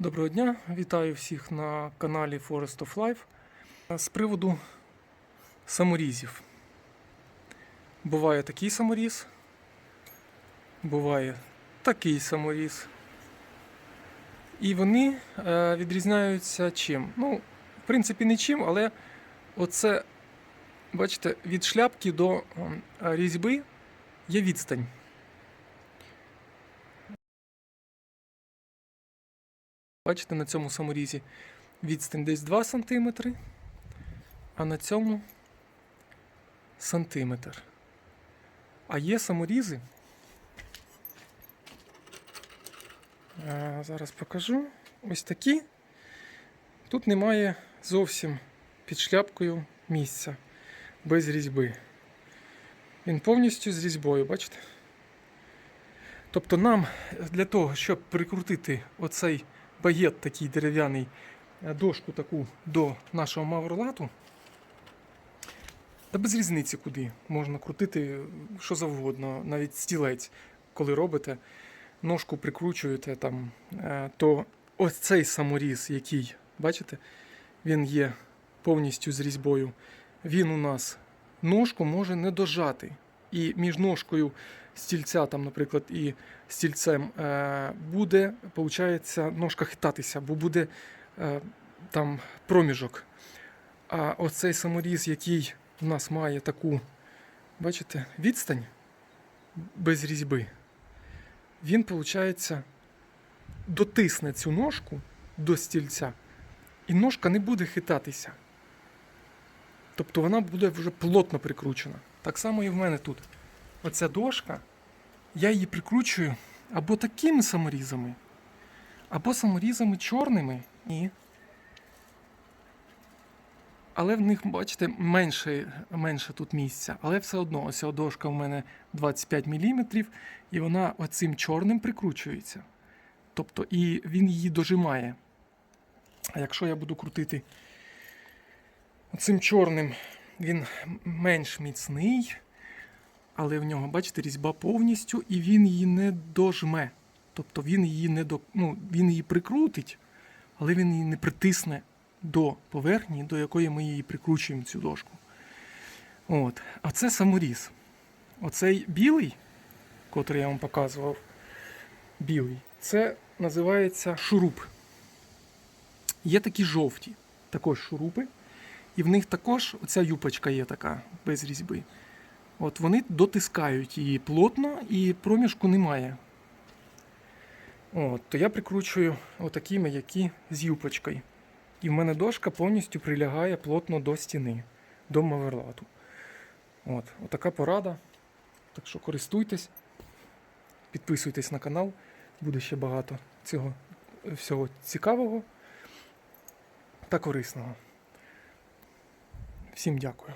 Доброго дня, вітаю всіх на каналі Forest of Life. З приводу саморізів. Буває такий саморіз, буває такий саморіз. І вони е, відрізняються чим? Ну, в принципі, не чим, але оце, бачите, від шляпки до ем, різьби є відстань. Бачите, на цьому саморізі відстань десь 2 см, а на цьому сантиметр. А є саморізи. А, зараз покажу. Ось такі. Тут немає зовсім під шляпкою місця без різьби. Він повністю з різьбою, бачите? Тобто нам для того, щоб прикрутити оцей багет такий дерев'яний, е, дошку таку до нашого маврлату. Та без різниці куди. Можна крутити що завгодно, навіть стілець, коли робите, ножку прикручуєте там, е, то ось цей саморіз, який, бачите, він є повністю з різьбою. Він у нас ножку може не дожати. І між ножкою стільця, там, наприклад, і стільцем е, буде, виходить, ножка хитатися, бо буде е, там проміжок. А оцей саморіз, який у нас має таку, бачите, відстань без різьби, він, виходить, дотисне цю ножку до стільця, і ножка не буде хитатися. Тобто вона буде вже плотно прикручена. Так само і в мене тут. Оця дошка, я її прикручую або такими саморізами, або саморізами чорними. І... Але в них, бачите, менше, менше тут місця. Але все одно, ось ця дошка в мене 25 мм, і вона оцим чорним прикручується. Тобто, і він її дожимає. А якщо я буду крутити оцим чорним, він менш міцний, але в нього, бачите, різьба повністю, і він її не дожме. Тобто він її не до, ну, він її прикрутить, але він її не притисне до поверхні, до якої ми її прикручуємо цю дошку. От. А це саморіз. Оцей білий, котрий я вам показував, білий, це називається шуруп. Є такі жовті, також шурупи. І в них також оця юпочка є така без різьби. От Вони дотискають її плотно і проміжку немає. От, То я прикручую отакими, які з юпочкою. І в мене дошка повністю прилягає плотно до стіни, до маверлату. От, Отака порада. Так що користуйтесь, підписуйтесь на канал, буде ще багато цього всього цікавого та корисного. Всім дякую.